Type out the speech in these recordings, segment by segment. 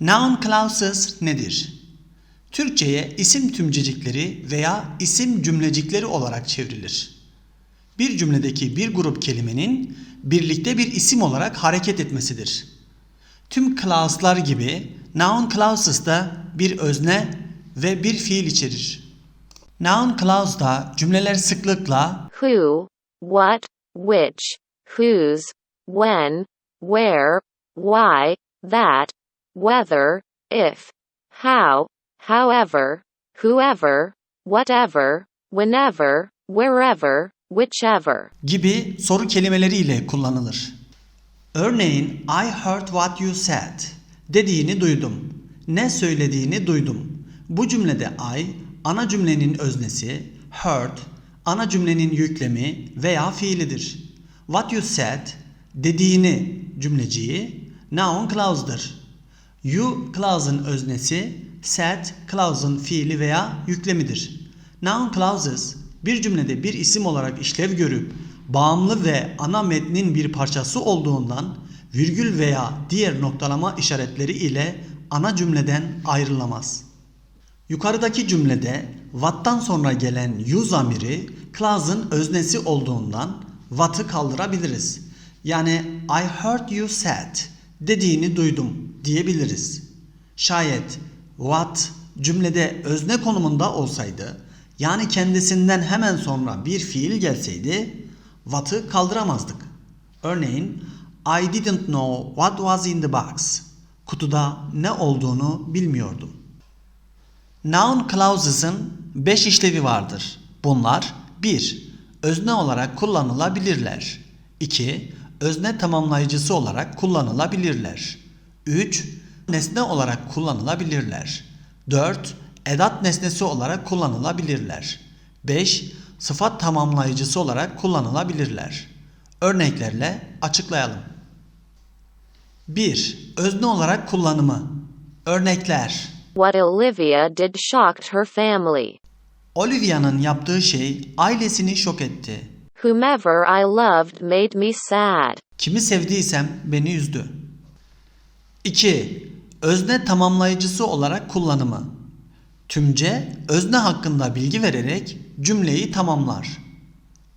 Noun clauses nedir? Türkçe'ye isim tümcecikleri veya isim cümlecikleri olarak çevrilir. Bir cümledeki bir grup kelimenin birlikte bir isim olarak hareket etmesidir. Tüm clause'lar gibi noun clauses da bir özne ve bir fiil içerir. Noun clause'da cümleler sıklıkla who, what, which, whose, when, where, why, that, whether, if, how, however, whoever, whatever, whenever, wherever, whichever. gibi soru kelimeleriyle kullanılır. Örneğin I heard what you said dediğini duydum. Ne söylediğini duydum. Bu cümlede I ana cümlenin öznesi, heard ana cümlenin yüklemi veya fiilidir. What you said dediğini cümleciği noun clause'dır. You clause'ın öznesi, said clause'ın fiili veya yüklemidir. Noun clauses bir cümlede bir isim olarak işlev görüp bağımlı ve ana metnin bir parçası olduğundan virgül veya diğer noktalama işaretleri ile ana cümleden ayrılamaz. Yukarıdaki cümlede what'tan sonra gelen you zamiri clause'ın öznesi olduğundan what'ı kaldırabiliriz. Yani I heard you said dediğini duydum diyebiliriz. Şayet what cümlede özne konumunda olsaydı yani kendisinden hemen sonra bir fiil gelseydi what'ı kaldıramazdık. Örneğin I didn't know what was in the box. Kutuda ne olduğunu bilmiyordum. Noun clauses'ın 5 işlevi vardır. Bunlar 1. Özne olarak kullanılabilirler. 2. Özne tamamlayıcısı olarak kullanılabilirler. 3. Nesne olarak kullanılabilirler. 4. Edat nesnesi olarak kullanılabilirler. 5. Sıfat tamamlayıcısı olarak kullanılabilirler. Örneklerle açıklayalım. 1. Özne olarak kullanımı. Örnekler. What Olivia did shocked her family. Olivia'nın yaptığı şey ailesini şok etti. Whomever I loved made me sad. Kimi sevdiysem beni üzdü. 2. Özne tamamlayıcısı olarak kullanımı. Tümce özne hakkında bilgi vererek cümleyi tamamlar.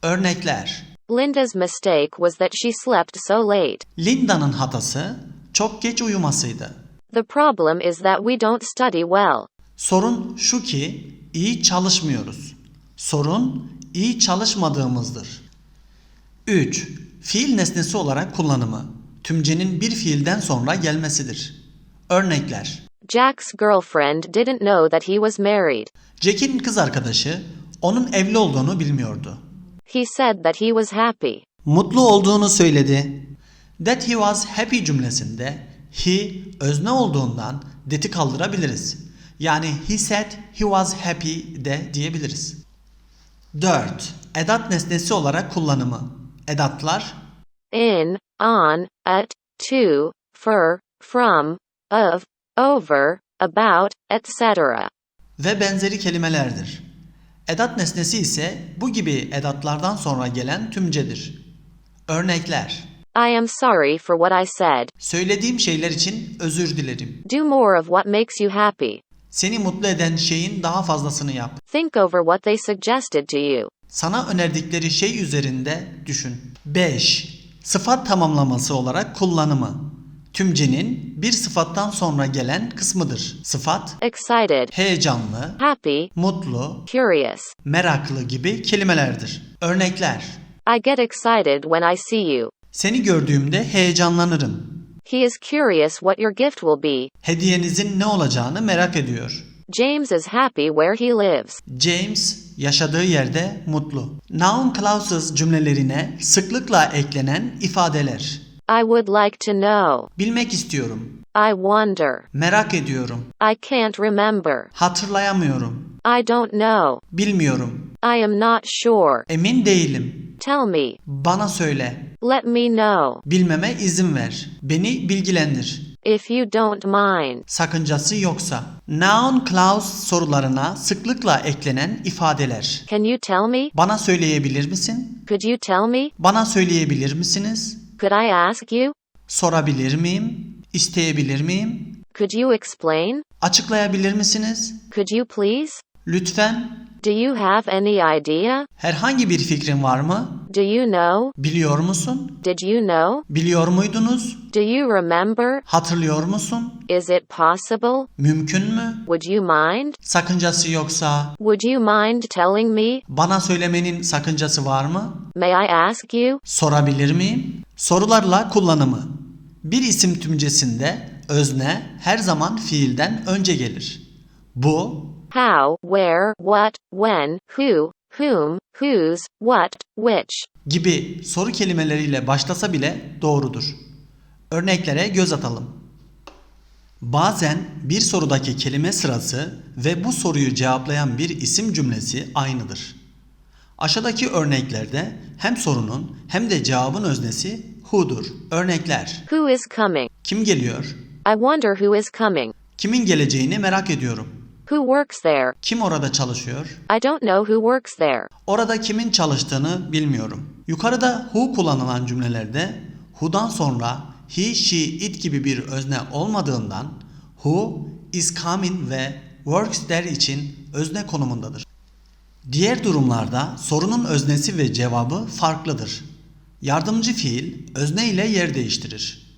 Örnekler. Linda's mistake was that she slept so late. Linda'nın hatası çok geç uyumasıydı. The problem is that we don't study well. Sorun şu ki iyi çalışmıyoruz. Sorun iyi çalışmadığımızdır. 3. Fiil nesnesi olarak kullanımı. Tümcenin bir fiilden sonra gelmesidir. Örnekler. Jack's girlfriend didn't know that he was married. Jack'in kız arkadaşı onun evli olduğunu bilmiyordu. He said that he was happy. Mutlu olduğunu söyledi. That he was happy cümlesinde he özne olduğundan that'i kaldırabiliriz. Yani he said he was happy de diyebiliriz. 4. Edat nesnesi olarak kullanımı. Edatlar In, on, at, to, for, from, of, over, about, etc. ve benzeri kelimelerdir. Edat nesnesi ise bu gibi edatlardan sonra gelen tümcedir. Örnekler I am sorry for what I said. Söylediğim şeyler için özür dilerim. Do more of what makes you happy. Seni mutlu eden şeyin daha fazlasını yap. Think over what they suggested to you. Sana önerdikleri şey üzerinde düşün. 5. Sıfat tamamlaması olarak kullanımı. Tümcenin bir sıfattan sonra gelen kısmıdır. Sıfat Excited, heyecanlı, happy, mutlu, curious. meraklı gibi kelimelerdir. Örnekler I get excited when I see you. Seni gördüğümde heyecanlanırım. He is curious what your gift will be. Hediyenizin ne olacağını merak ediyor. James is happy where he lives. James yaşadığı yerde mutlu. Noun clauses cümlelerine sıklıkla eklenen ifadeler. I would like to know. Bilmek istiyorum. I wonder. Merak ediyorum. I can't remember. Hatırlayamıyorum. I don't know. Bilmiyorum. I am not sure. Emin değilim. Tell me. Bana söyle. Let me know. Bilmeme izin ver. Beni bilgilendir. If you don't mind. Sakıncası yoksa. Noun clause sorularına sıklıkla eklenen ifadeler. Can you tell me? Bana söyleyebilir misin? Could you tell me? Bana söyleyebilir misiniz? Could I ask you? Sorabilir miyim? İsteyebilir miyim? Could you explain? Açıklayabilir misiniz? Could you please? Lütfen. Do you have any idea? Herhangi bir fikrin var mı? Do you know? Biliyor musun? Did you know? Biliyor muydunuz? Do you remember? Hatırlıyor musun? Is it possible? Mümkün mü? Would you mind? Sakıncası yoksa Would you mind telling me? bana söylemenin sakıncası var mı? May I ask you? Sorabilir miyim? Sorularla kullanımı. Bir isim tümcesinde özne her zaman fiilden önce gelir. Bu How, where, what, when, who, whom, whose, what, which. gibi soru kelimeleriyle başlasa bile doğrudur. Örneklere göz atalım. Bazen bir sorudaki kelime sırası ve bu soruyu cevaplayan bir isim cümlesi aynıdır. Aşağıdaki örneklerde hem sorunun hem de cevabın öznesi who'dur. Örnekler. Who is coming? Kim geliyor? I wonder who is coming. Kimin geleceğini merak ediyorum. Who works there? Kim orada çalışıyor? I don't know who works there. Orada kimin çalıştığını bilmiyorum. Yukarıda who kullanılan cümlelerde who'dan sonra he, she, it gibi bir özne olmadığından who is coming ve works der için özne konumundadır. Diğer durumlarda sorunun öznesi ve cevabı farklıdır. Yardımcı fiil özne ile yer değiştirir.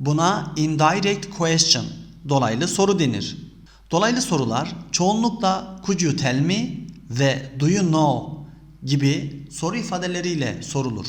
Buna indirect question, dolaylı soru denir. Dolaylı sorular çoğunlukla could you tell me ve do you know gibi soru ifadeleriyle sorulur.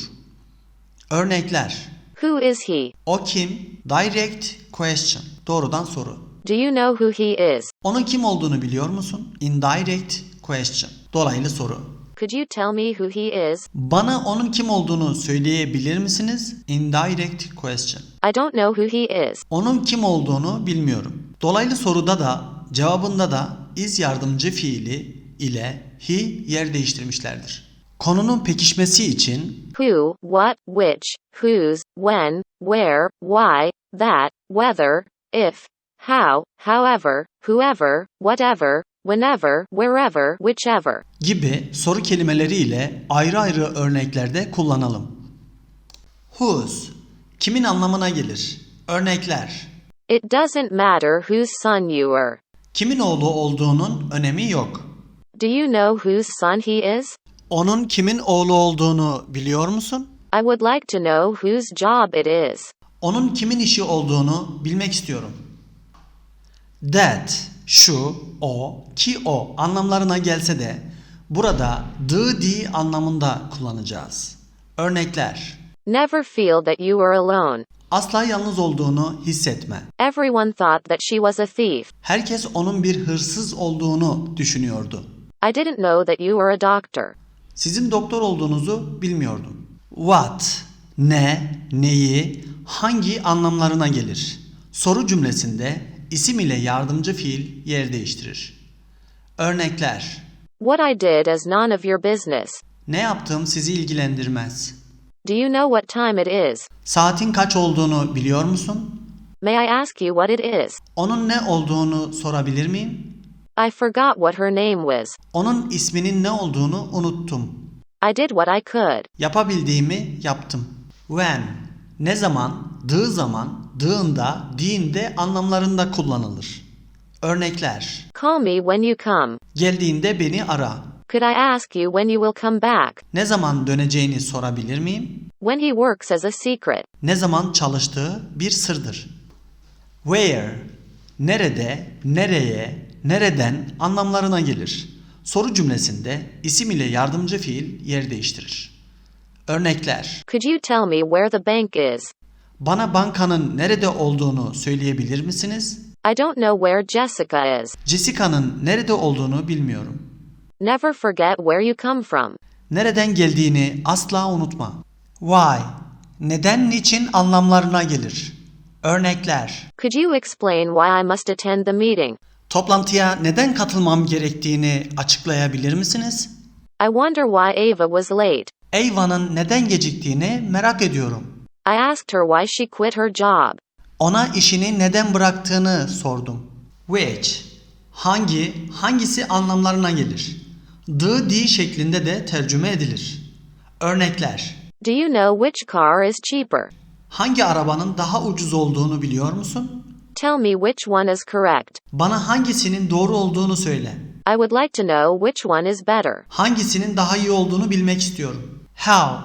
Örnekler Who is he? O kim? Direct question. Doğrudan soru. Do you know who he is? Onun kim olduğunu biliyor musun? Indirect question. Dolaylı soru. Could you tell me who he is? Bana onun kim olduğunu söyleyebilir misiniz? Indirect question. I don't know who he is. Onun kim olduğunu bilmiyorum. Dolaylı soruda da cevabında da is yardımcı fiili ile he yer değiştirmişlerdir. Konunun pekişmesi için Who, what, which, whose, when, where, why, that, whether, if, how, however, whoever, whatever, whenever, wherever, whichever. gibi soru kelimeleriyle ayrı ayrı örneklerde kullanalım. Whose kimin anlamına gelir? Örnekler. It doesn't matter whose son you are. Kimin oğlu olduğunun önemi yok. Do you know whose son he is? Onun kimin oğlu olduğunu biliyor musun? I would like to know whose job it is. Onun kimin işi olduğunu bilmek istiyorum. That, şu, o, ki o anlamlarına gelse de burada the, the anlamında kullanacağız. Örnekler. Never feel that you are alone. Asla yalnız olduğunu hissetme. Everyone thought that she was a thief. Herkes onun bir hırsız olduğunu düşünüyordu. I didn't know that you were a doctor. Sizin doktor olduğunuzu bilmiyordum. What, ne, neyi, hangi anlamlarına gelir? Soru cümlesinde isim ile yardımcı fiil yer değiştirir. Örnekler. What I did is none of your business. Ne yaptığım sizi ilgilendirmez. Do you know what time it is? Saatin kaç olduğunu biliyor musun? May I ask you what it is? Onun ne olduğunu sorabilir miyim? I forgot what her name was. Onun isminin ne olduğunu unuttum. I did what I could. Yapabildiğimi yaptım. When, ne zaman, dığı zaman, dığında, diğinde anlamlarında kullanılır. Örnekler. Call me when you come. Geldiğinde beni ara. Could I ask you when you will come back? Ne zaman döneceğini sorabilir miyim? When he works as a secret. Ne zaman çalıştığı bir sırdır. Where, nerede, nereye, nereden anlamlarına gelir. Soru cümlesinde isim ile yardımcı fiil yer değiştirir. Örnekler. Could you tell me where the bank is? Bana bankanın nerede olduğunu söyleyebilir misiniz? I don't know where Jessica is. Jessica'nın nerede olduğunu bilmiyorum. Never forget where you come from. Nereden geldiğini asla unutma. Why, neden niçin anlamlarına gelir. Örnekler. Could you explain why I must attend the meeting? Toplantıya neden katılmam gerektiğini açıklayabilir misiniz? I wonder why Ava was late. Eyva'nın neden geciktiğini merak ediyorum. I asked her why she quit her job. Ona işini neden bıraktığını sordum. Which, hangi, hangisi anlamlarına gelir. The, the şeklinde de tercüme edilir. Örnekler. Do you know which car is cheaper? Hangi arabanın daha ucuz olduğunu biliyor musun? Tell me which one is correct. Bana hangisinin doğru olduğunu söyle. I would like to know which one is better. Hangisinin daha iyi olduğunu bilmek istiyorum. How,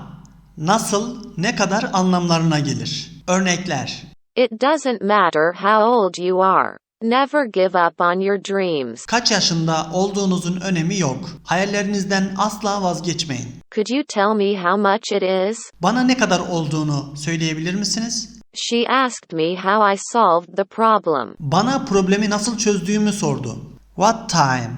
nasıl, ne kadar anlamlarına gelir. Örnekler. It doesn't matter how old you are. Never give up on your dreams. Kaç yaşında olduğunuzun önemi yok. Hayallerinizden asla vazgeçmeyin. Could you tell me how much it is? Bana ne kadar olduğunu söyleyebilir misiniz? She asked me how I solved the problem. Bana problemi nasıl çözdüğümü sordu. What time?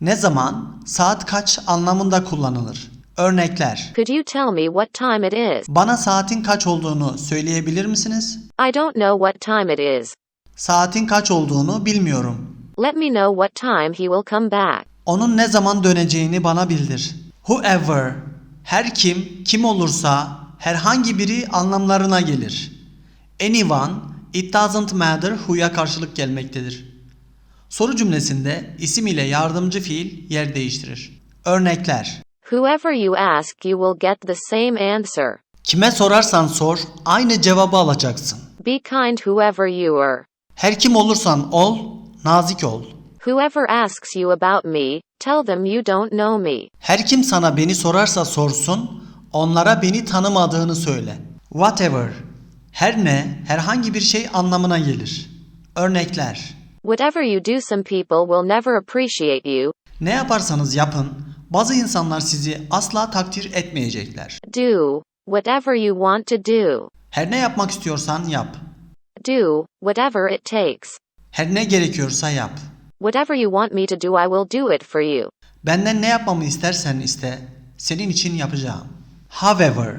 Ne zaman? Saat kaç anlamında kullanılır. Örnekler. Could you tell me what time it is? Bana saatin kaç olduğunu söyleyebilir misiniz? I don't know what time it is. Saatin kaç olduğunu bilmiyorum. Let me know what time he will come back. Onun ne zaman döneceğini bana bildir. Whoever, her kim, kim olursa, herhangi biri anlamlarına gelir. Anyone, it doesn't matter who'ya karşılık gelmektedir. Soru cümlesinde isim ile yardımcı fiil yer değiştirir. Örnekler. Whoever you ask, you will get the same answer. Kime sorarsan sor, aynı cevabı alacaksın. Be kind whoever you are. Her kim olursan ol, nazik ol. Whoever asks you about me, tell them you don't know me. Her kim sana beni sorarsa sorsun, onlara beni tanımadığını söyle. Whatever, her ne, herhangi bir şey anlamına gelir. Örnekler. Whatever you do, some people will never appreciate you. Ne yaparsanız yapın, bazı insanlar sizi asla takdir etmeyecekler. Do whatever you want to do. Her ne yapmak istiyorsan yap. Do whatever it takes. Her ne gerekiyorsa yap. Whatever you want me to do, I will do it for you. Benden ne yapmamı istersen iste, senin için yapacağım. However,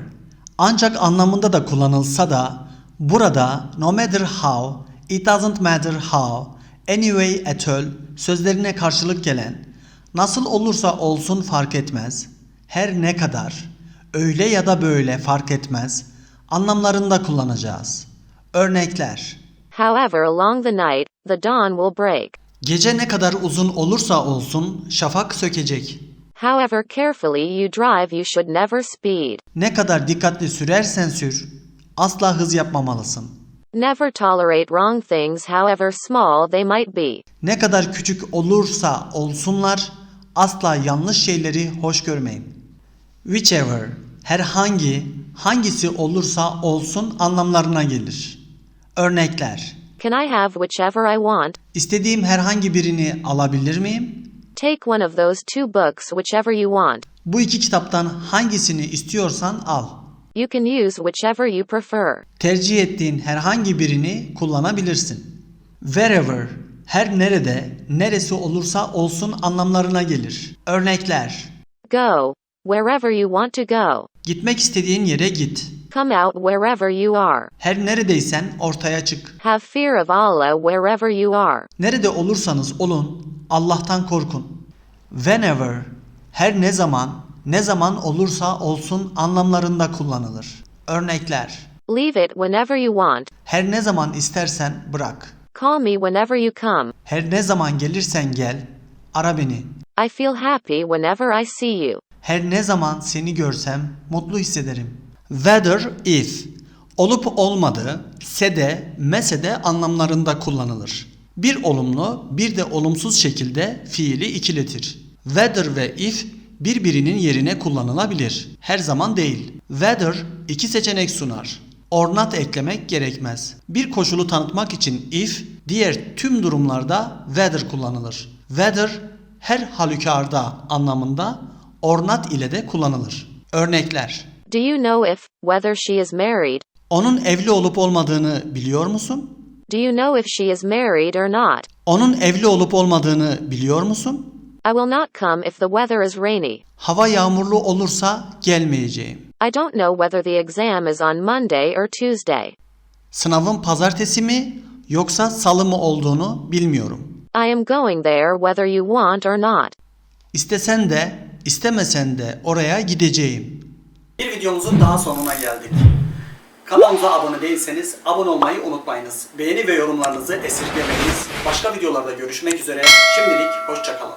ancak anlamında da kullanılsa da burada no matter how, it doesn't matter how, anyway at all sözlerine karşılık gelen nasıl olursa olsun fark etmez, her ne kadar, öyle ya da böyle fark etmez anlamlarında kullanacağız. Örnekler However, along the night, the dawn will break. Gece ne kadar uzun olursa olsun şafak sökecek. However carefully you drive, you should never speed. Ne kadar dikkatli sürersen sür, asla hız yapmamalısın. Never tolerate wrong things, however small they might be. Ne kadar küçük olursa olsunlar, asla yanlış şeyleri hoş görmeyin. Whichever, herhangi, hangisi olursa olsun anlamlarına gelir. Örnekler, Can I have whichever I want? istediğim herhangi birini alabilir miyim? Take one of those two books, whichever you want. Bu iki kitaptan hangisini istiyorsan al. You can use whichever you prefer. Tercih ettiğin herhangi birini kullanabilirsin. Wherever, her nerede, neresi olursa olsun anlamlarına gelir. Örnekler, Go wherever you want to go. gitmek istediğin yere git. Come out wherever you are. Her neredeysen ortaya çık. Have fear of Allah wherever you are. Nerede olursanız olun, Allah'tan korkun. Whenever, her ne zaman, ne zaman olursa olsun anlamlarında kullanılır. Örnekler, Leave it whenever you want. her ne zaman istersen bırak. Call me whenever you come. Her ne zaman gelirsen gel, ara beni. I feel happy whenever I see you. Her ne zaman seni görsem mutlu hissederim. Whether if olup olmadığı sede mesede anlamlarında kullanılır. Bir olumlu bir de olumsuz şekilde fiili ikiletir. Whether ve if birbirinin yerine kullanılabilir. Her zaman değil. Whether iki seçenek sunar. Or not eklemek gerekmez. Bir koşulu tanıtmak için if, diğer tüm durumlarda whether kullanılır. Whether her halükarda anlamında or not ile de kullanılır. Örnekler. Do you know if, whether she is married? Onun evli olup olmadığını biliyor musun? Do you know if she is married or not? Onun evli olup olmadığını biliyor musun? I will not come if the weather is rainy. Hava yağmurlu olursa gelmeyeceğim. I don't know whether the exam is on Monday or Tuesday. Sınavın pazartesi mi yoksa salı mı olduğunu bilmiyorum. I am going there whether you want or not. İstesen de istemesen de oraya gideceğim. Bir videomuzun daha sonuna geldik. Kanalımıza abone değilseniz abone olmayı unutmayınız. Beğeni ve yorumlarınızı esirgemeyiniz. Başka videolarda görüşmek üzere. Şimdilik hoşçakalın.